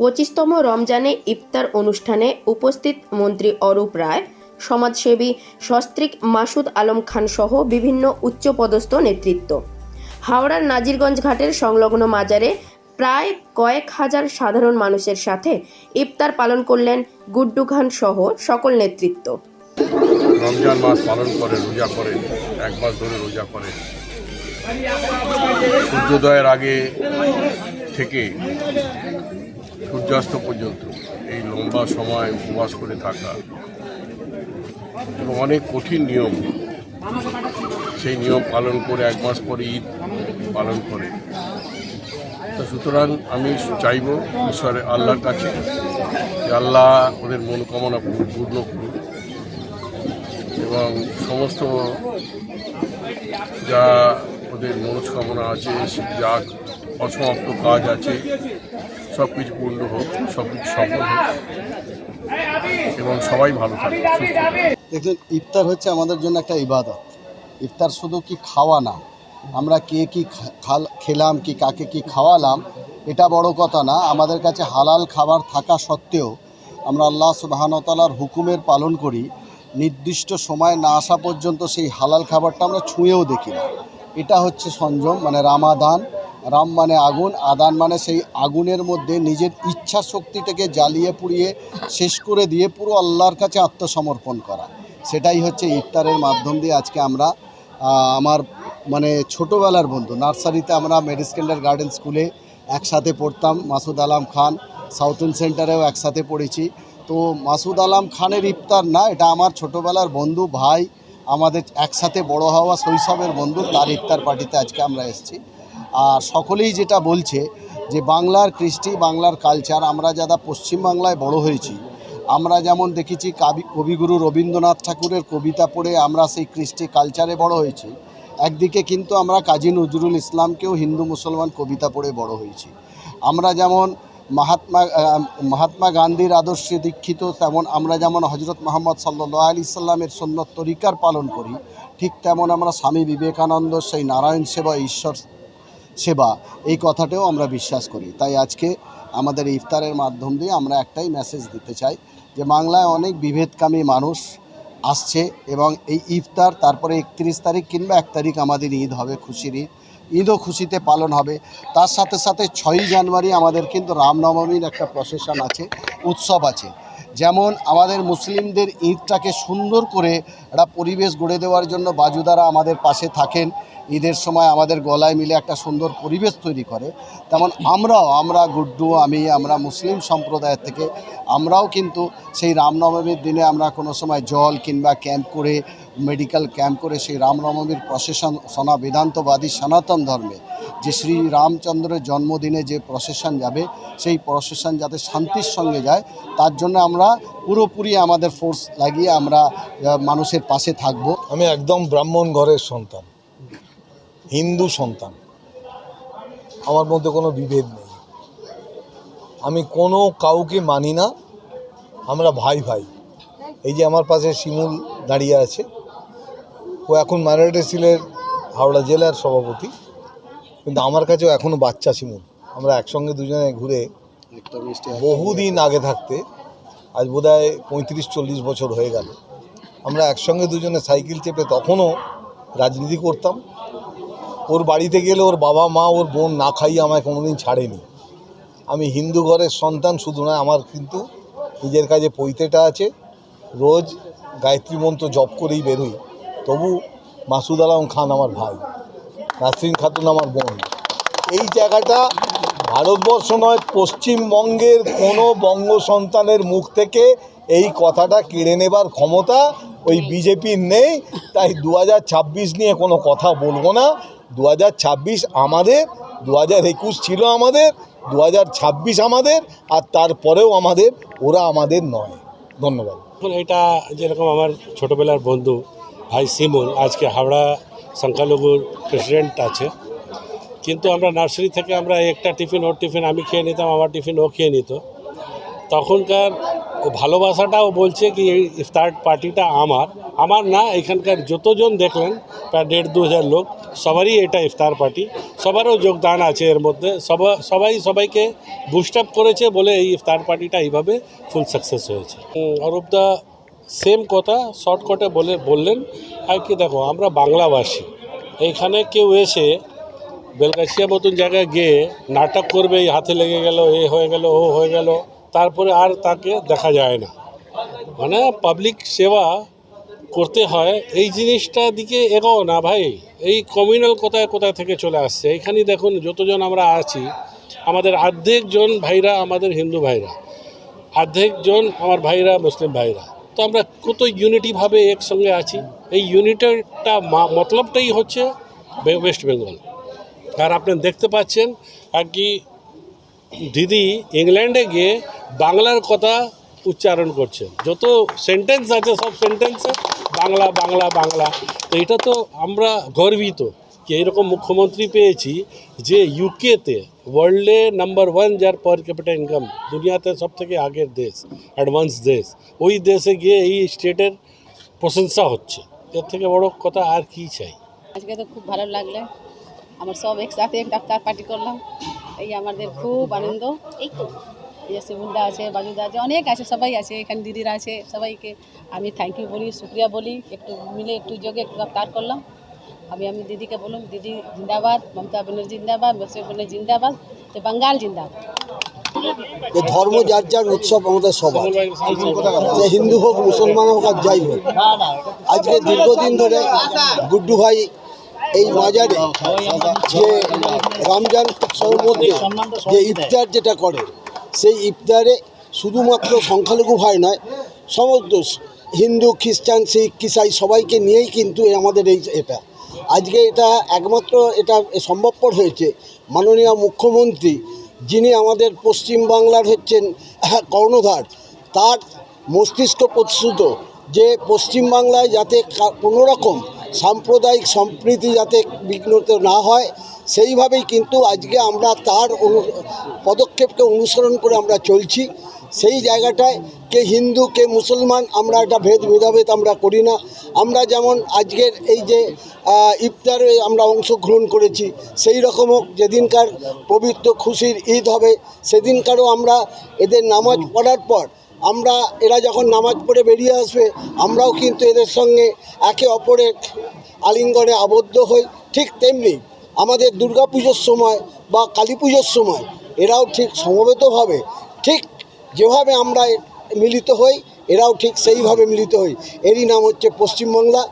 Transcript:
পঁচিশতম রমজানে ইফতার অনুষ্ঠানে উপস্থিত মন্ত্রী অরূপ রায়, সমাজসেবী সস্ত্রীক মাসুদ আলম খান সহ বিভিন্ন উচ্চপদস্থ নেতৃত্ব। হাওড়ার নাজিরগঞ্জ ঘাটের সংলগ্ন মাজারে প্রায় কয়েক হাজার সাধারণ মানুষের সাথে ইফতার পালন করলেন গুড্ডু খান সহ সকল নেতৃত্ব। রমজান মাস পালন করে, রোজা করে, এক মাস ধরে রোজা করে। সূর্যোদয়ের আগে থেকে সূর্যাস্ত পর্যন্ত এই লম্বা সময় উপবাস করে থাকা এবং অনেক কঠিন নিয়ম, সেই নিয়ম পালন করে এক মাস পরে ঈদ পালন করে। তো সুতরাং আমি চাইব ঈশ্বরের আল্লাহর কাছে যে আল্লাহ ওদের মনোকামনা পূর্ণ করুন এবং সমস্ত যা ওদের মনস্কামনা আছে যা অসমাপ্ত কাজ আছে। সব কিছু পূর্ণ হোক সব কিছু সফল হোক। এবং সবাই ভালো থাকে। দেখুন, ইফতার হচ্ছে আমাদের জন্য একটা ইবাদত। ইফতার শুধু কি খাওয়া না, আমরা কে কি খাল- খেলাম, কি কাকে কি খাওয়ালাম, এটা বড় কথা না। আমাদের কাছে হালাল খাবার থাকা সত্ত্বেও আমরা আল্লাহ সুবাহানতালার হুকুমের পালন করি। নির্দিষ্ট সময় না আসা পর্যন্ত সেই হালাল খাবারটা আমরা ছুঁয়েও দেখি না। এটা হচ্ছে সংযম মানে রামাদান। রাম মানে আগুন, আদান মানে সেই আগুনের মধ্যে নিজের ইচ্ছা শক্তিটাকে জ্বালিয়ে পুড়িয়ে শেষ করে দিয়ে পুরো আল্লাহর কাছে আত্মসমর্পণ করা। সেটাই হচ্ছে ইফতারের মাধ্যম দিয়ে আজকে আমরা আমার মানে ছোটোবেলার বন্ধু, নার্সারিতে আমরা মেডিস্কেন্ডার গার্ডেন স্কুলে একসাথে পড়তাম, মাসুদ আলাম খান সাউথ সেন্টারেও একসাথে পড়েছি। তো মাসুদ আলাম খানের ইফতার না, এটা আমার ছোটোবেলার বন্ধু, ভাই, আমাদের একসাথে বড় হওয়া শৈশবের বন্ধু, তার ইফতার পার্টিতে আজকে আমরা এসেছি। আর সকলেই যেটা বলছে যে বাংলার কৃষ্টি, বাংলার কালচার আমরা যারা পশ্চিমবাংলায় বড় হয়েছি, আমরা যেমন দেখেছি কাবি, কবিগুরু রবীন্দ্রনাথ ঠাকুরের কবিতা পড়ে আমরা সেই কৃষ্টি কালচারে বড় হয়েছি, একদিকে কিন্তু আমরা কাজী নজরুল ইসলামকেও হিন্দু মুসলমান কবিতা পড়ে বড় হয়েছি। আমরা যেমন মহাত্মা মহাত্মা গান্ধীর আদর্শে দীক্ষিত, তেমন আমরা যেমন হজরত মোহাম্মদ সাল্লাহ আলি সাল্লামের সন্ন্যত তরিকার পালন করি, ঠিক তেমন আমরা স্বামী বিবেকানন্দ, সেই নারায়ণ সেবা, ঈশ্বর সেবা, এই কথাটাও আমরা বিশ্বাস করি। তাই আজকে আমাদের ইফতারের মাধ্যম দিয়ে আমরা একটাই মেসেজ দিতে চাই যে, বাংলায় অনেক বিভেদকামী মানুষ আসছে এবং এই ইফতার তারপরে একত্রিশ তারিখ কিংবা এক তারিখ আমাদের ঈদ হবে, খুশির ঈদ। ঈদও খুশিতে পালন হবে। তার সাথে সাথে ছয়ই জানুয়ারি আমাদের কিন্তু রামনবমীর একটা প্রসেশন আছে, উৎসব আছে। যেমন আমাদের মুসলিমদের ঈদটাকে সুন্দর করে একটা পরিবেশ গড়ে দেওয়ার জন্য বাজুদারা আমাদের পাশে থাকেন। ঈদের সময় আমাদের গলায় মিলে একটা সুন্দর পরিবেশ তৈরি করে। তেমন আমরাও, আমরা গুড্ডু, আমি, আমরা মুসলিম সম্প্রদায়ের থেকে, আমরাও কিন্তু সেই রামনবমীর দিনে আমরা কোনো সময় জল কিংবা ক্যাম্প করে মেডিকেল ক্যাম্প করে সেই রামনবমীর প্রসেশন সনা বেদান্তবাদী সনাতন ধর্মে যে শ্রী রামচন্দ্রের জন্মদিনে যে প্রসেশন যাবে, সেই প্রসেশন যাতে শান্তির সঙ্গে যায়, তার জন্য আমরা পুরোপুরি আমাদের ফোর্স লাগিয়ে আমরা মানুষের পাশে থাকব। আমি একদম ব্রাহ্মণ ঘরের সন্তান, হিন্দু সন্তান। আমার মধ্যে কোনো বিভেদ নেই। আমি কোনো কাউকে মানি না, আমরা ভাই ভাই। এই যে আমার পাশে শিমুল দাঁড়িয়ে আছে ও এখন মারাঠে সিলের হাওড়া জেলার সভাপতি। কিন্তু আমার কাছেও এখনও বাচ্চা শিমুল। আমরা একসঙ্গে দুজনে ঘুরে বহুদিন আগে থাকতে আজ বোধ হয় পঁয়ত্রিশ চল্লিশ বছর হয়ে গেল। আমরা একসঙ্গে দুজনে সাইকেল চেপে তখনও রাজনীতি করতাম। ওর বাড়িতে গেলে ওর বাবা মা ওর বোন না খাইয়ে আমায় কোনোদিন ছাড়েনি। আমি হিন্দু ঘরের সন্তান শুধু নয় আমার কিন্তু নিজের কাছে পৈতেটা আছে। রোজ গায়ত্রী মন্ত্র জপ করেই বেরোই। তবু মাসুদ আলম খান আমার ভাই, নাসরিন খাতুন আমার বোন। এই জায়গাটা ভারতবর্ষ নয়, পশ্চিমবঙ্গের কোনো বঙ্গ সন্তানের মুখ থেকে এই কথাটা কেড়ে নেবার ক্ষমতা ওই বিজেপির নেই। তাই দু হাজার ছাব্বিশ নিয়ে কোনো কথা বলব না। দু হাজার ছাব্বিশ আমাদের, দু একুশ ছিল আমাদের, দু হাজার ছাব্বিশ আমাদের, আর তারপরেও আমাদের, ওরা আমাদের নয়। ধন্যবাদ। এটা যেরকম আমার ছোটোবেলার বন্ধু ভাই সিমুল আজকে হাওড়া সংখ্যালঘুর প্রেসিডেন্ট আছে। কিন্তু আমরা নার্সারি থেকে আমরা একটা টিফিন ওর টিফিন আমি খেয়ে নিতাম, আমার টিফিন ও খেয়ে নিত। তখনকার ও ভালোবাসাটাও বলছে কি, এই ইফতার পার্টিটা আমার। আমার না, এখানকার যতজন দেখলেন, প্রায় দেড় দু হাজার লোক, সবারই এটা ইফতার পার্টি সবারও যোগদান আছে এর মধ্যে। সবা, সবাই সবাইকে বুস্ট আপ করেছে বলে এই ইফতার পার্টিটা এইভাবে ফুল সাকসেস হয়েছে। অরূপ দা সেম কথা, শর্টকটে বলে, বললেন, আর কি দেখো, আমরা বাংলাভাষী। এইখানে কেউ এসে বেলগাছিয়া মতন জায়গায় গিয়ে নাটক করবে, এই হাতে লেগে গেল, এ হয়ে গেল, ও হয়ে গেল, তারপরে আর তাকে দেখা যায় না। মানে পাবলিক সেবা করতে হয়, এই জিনিসটা দিকে এগোও না ভাই। এই কমিউনাল কোথায় কোথায় থেকে চলে আসছে? এইখানে দেখুন, যতজন আমরা আছি, আমাদের অর্ধেক জন ভাইরা আমাদের হিন্দু ভাইরা অর্ধেক জন আমার ভাইরা, মুসলিম ভাইরা। তো আমরা কত ইউনিটিভাবে একসঙ্গে আছি। এই ইউনিটিটা মতলবটাই হচ্ছে ওয়েস্ট বেঙ্গল আর আপনি দেখতে পাচ্ছেন আর কি দিদি ইংল্যান্ডে গিয়ে বাংলার কথা উচ্চারণ করছে। যত সেন্টেন্স আছে, সব সেন্টেন্সে বাংলা বাংলা বাংলা। তো এটা তো আমরা গর্বিত। কি এরকম মুখ্যমন্ত্রী পেয়েছি যে ইউকেতে ওয়ার্ল্ডে নাম্বার ওয়ান যার পার ক্যাপিটাল ইনকাম দুনিয়াতে সব থেকে আগের দেশ অ্যাডভান্স দেশ, ওই দেশে গিয়ে এই স্টেটের প্রশংসা হচ্ছে। এর থেকে বড় কথা আর কি চাই? আজকে তো খুব ভালো লাগল। আমার সব একসাথে ডাক্তার পার্টি করলাম। এই আমাদের খুব আনন্দ। এই তো। শিবুলদা আছে, বাজুদা আছে, অনেক আছে, সবাই আছে, এখানে দিদিরা আছে, সবাইকে আমি থ্যাংক ইউ বলি, শুক্রিয়া বলি, একটু মিলে একটু যোগে একটু রফতার আমি আমি দিদিকে বললাম দিদি জিন্দাবাদ মমতা ব্যানার্জি জিন্দাবাদ মমতা ব্যানার্জি জিন্দাবাদ তো বাঙ্গাল জিন্দাবাদ যে ধর্ম যার যার উৎসব আমাদের সবার যে হিন্দু হোক মুসলমান হোক আর যাই হোক আজকে দীর্ঘদিন ধরে গুড্ডু ভাই এই বাজারে যে রমজান উৎসবের মধ্যে যে ইফতার যেটা করে সেই ইফতারে শুধুমাত্র সংখ্যালঘু ভাই নয়, সমস্ত হিন্দু, খ্রিস্টান, শিখ কিসাই সবাইকে নিয়েই কিন্তু আমাদের এই এটা। আজকে এটা একমাত্র এটা সম্ভবপর হয়েছে। মাননীয় মুখ্যমন্ত্রী যিনি আমাদের পশ্চিম বাংলার হচ্ছেন কর্ণধার, তার মস্তিষ্ক প্রস্তুত যে পশ্চিমবাংলায় যাতে কোনো রকম সাম্প্রদায়িক সম্প্রীতি যাতে বিঘ্নত না হয়, সেইভাবেই কিন্তু আজকে আমরা তার পদক্ষেপকে অনুসরণ করে আমরা চলছি। সেই জায়গাটায় কে হিন্দু, কে মুসলমান, আমরা একটা ভেদ, ভেদাভেদ আমরা করি না। আমরা যেমন আজকের এই যে ইফতারে আমরা অংশগ্রহণ করেছি, সেই রকমও যেদিনকার পবিত্র খুশির ঈদ হবে, সেদিনকারও আমরা এদের নামাজ পড়ার পর, আমরা, এরা যখন নামাজ পড়ে বেরিয়ে আসবে, আমরাও কিন্তু এদের সঙ্গে একে অপরের আলিঙ্গনে আবদ্ধ হই, ঠিক তেমনি আমাদের দুর্গাপুজোর সময় বা কালী পুজোর সময়, এরাও ঠিক সমবেতভাবে, ঠিক যেভাবে আমরা মিলিত হই এরাও ঠিক সেইভাবে মিলিত হই। এরই নাম হচ্ছে পশ্চিমবাংলা।